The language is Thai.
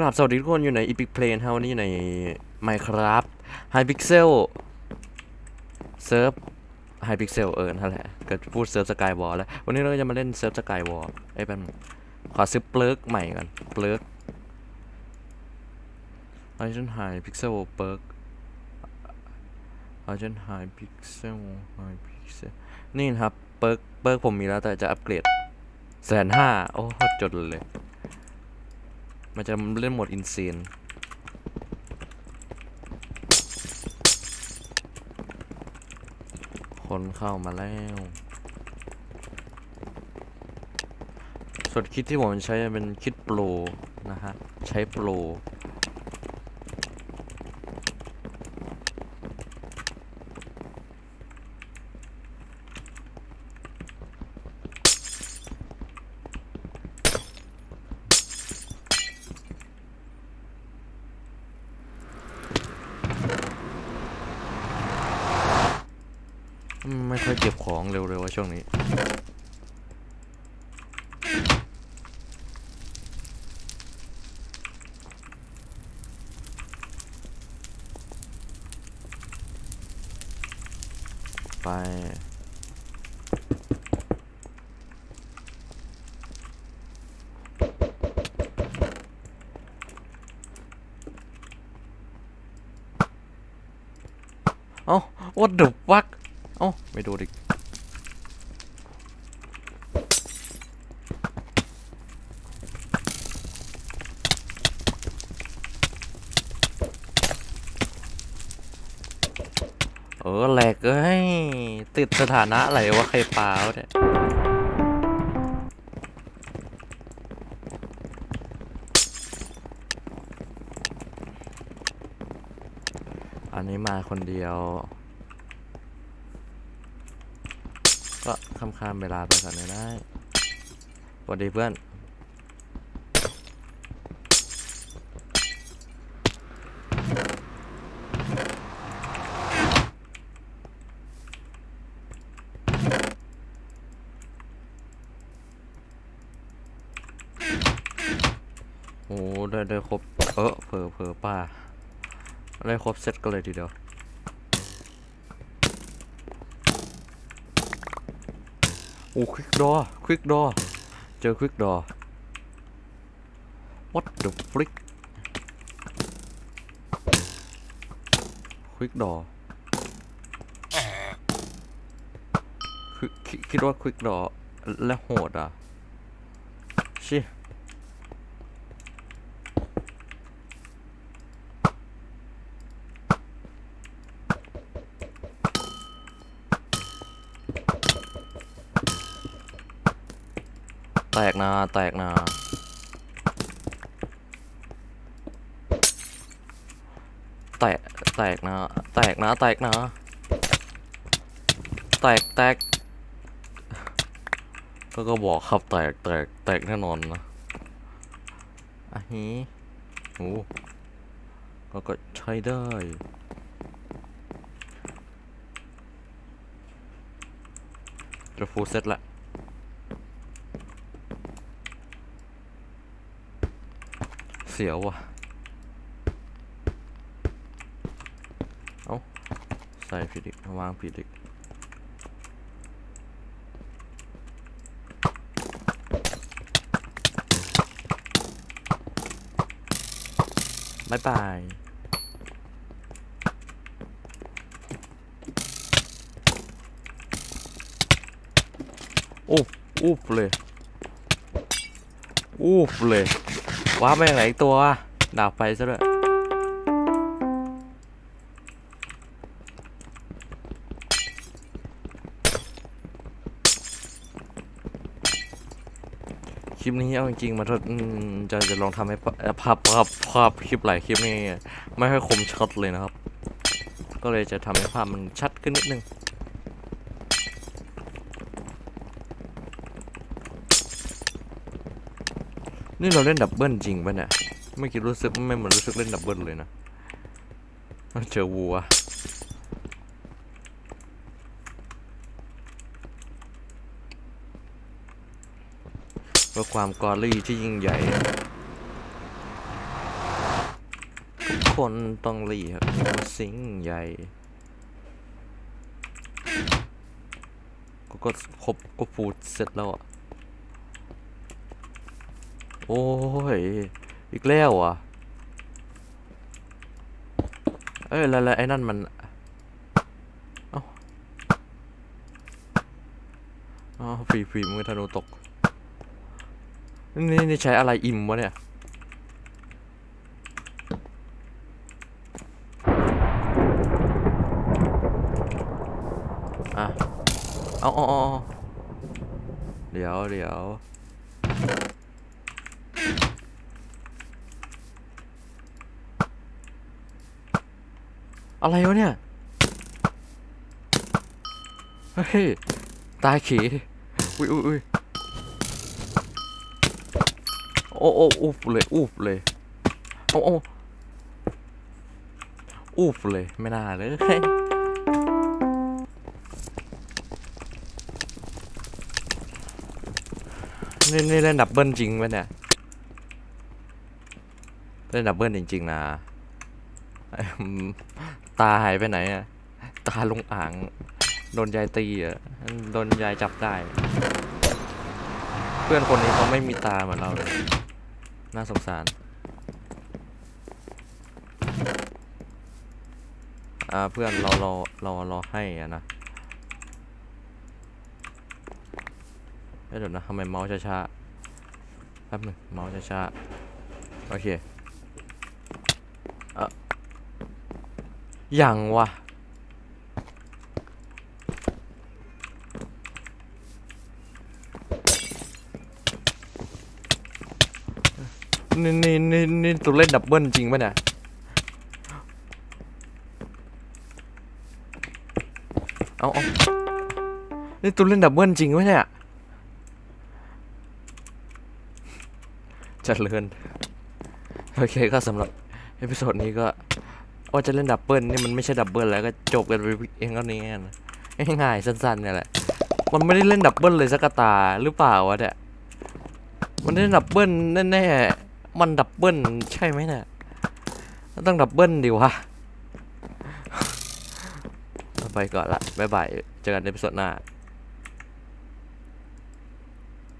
กราบสวัสดีทุกคนอยู่ใน Epic Play นะฮะวันนี้อยู่ใน Minecraft Hypixel เซิร์ฟ Hypixel เออนั่นแหละก็พูดเซิร์ฟสกายวอลแล้ว วันนี้เราจะมาเล่นเซิร์ฟสกายวอลไอ้แป๊บนึงขอซื้อเปลิร์กใหม่ก่อนเปลิร์ก Agent Hypixel เปิร์ก Agent Hypixel Hypixel นี่นะครับเปิร์กเปิร์กผมมีแล้วแต่จะอัปเกรดแสนห้าโอ้จดเลย มันจะเล่นโหมดอินซีนคนเข้ามาแล้ว ส่วนคิดที่ผมใช้เป็นคิดโปรนะฮะ ใช้โปร ไม่ค่อยเก็บของเร็วๆว่าช่วงนี้ ไปเอ้า what the fuck เอ้ไม่ดูดิเออแหลกเอ้ยติดสถานะอะไรวะใครปาวะเนี่ยอันนี้มาคนเดียว ก็คำคามเวลาไปก่อนเลยได้สวัสดีเพื่อน โอ้ได้ได้ครบ เออเผลอเผลอป้า ได้ครบเซตกันเลยทีเดียว อ้ควิกดอควิกดอเจอควิกดอ what the frick ควิกดอคิดว่าควิกดอและโหดอะ ชิ แตกนะแตกนะแตกแตกนะแตกนะแตกนะแตกแตกก็ก็บอกครับแตกแตกแตกแน่นอนนะอะฮีโอ้ก็ก็ใช้ได้จะฟูเซตละ สียวว่ะ เอาใส่ผิดอีกวางผิดอีกบายบายอุ๊บอุ๊บเลยอุ๊บเลย ว้าไปไหนตัวดาบไฟซะด้วยคลิปนี้เอาจริงๆมาทดจะจะลองทำให้ภาภาพภาพภาพคลิปหลายคลิปนี่ไม่ค่อยคมชัดเลยนะครับ ก็เลยจะทำให้ภาพมันชัดขึ้นนิดนึง นี่เราเล่นดับเบิลจริงป่ะเนี่ยไม่คิดรู้สึกไม่เหมือนรู้สึกเล่นดับเบิลเลยนะเจอวัวเพื่อความกอรี่ที่ยิ่งใหญ่ คนต้องรียกว่าสิงใหญ่ก็ก็ครบก็พูดเสร็จแล้วอะ โอ้ย อีกแล้วอะ เอ้ยแล้วไอ้นั่นมันเอาอ๋อฟรีฟรีมือธนูตก นี่นี่ใช้อะไรอิ่มวะเนี่ยอะเอาเอาเอาเอาเดี๋ยวเดี๋ยว อะไรวะเนี่ย เฮ้ย ตายขี่อุ้ยอุ้ยอุ้ยโอ้โอ้อูบเลยอูบเลยโอ้โอ้อูบเลยไม่น่าเลยนี่นี่เล่นดับเบิลจริงไหมเนี่ย เล่นดับเบิลจริง ๆ นะอืม ตาหายไปไหนอะ ตาลงอ่าง โดนยายตีอะ โดนยายจับได้ เพื่อนคนนี้เขาไม่มีตาเหมือนเราเลย น่าสงสาร อ่า เพื่อนเราเราเราเราให้อะนะเดี๋ยวนะทำไมเมาส์ช้าๆแป๊บหนึงเมาส์ช้าๆโอเค เอ่ะยังวะนี่นี่นี่นี่ตัวเล่นดับเบิลจริงปะเนี่ยเอาเอานี่ตัวเล่นดับเบิลจริงปะเนี่ยเจะเลินโอเคก็สำหรับเอพิโซดนี้ก็ ว่าจะเล่นดับเบิลนี่มันไม่ใช่ดับเบิลแล้วก็จบกันไปเองก็นี้นะง่ายๆสั้นๆเนี่ยแหละ มันไม่ได้เล่นดับเบิลเลยสักตาหรือเปล่าวะเนี่ย มันเล่นดับเบิลแน่ๆ มันดับเบิลใช่ไหมเนี่ย ต้องดับเบิลดิวะ ไปก่อนละบ๊ายบาย เจอกันในพิโซดหน้า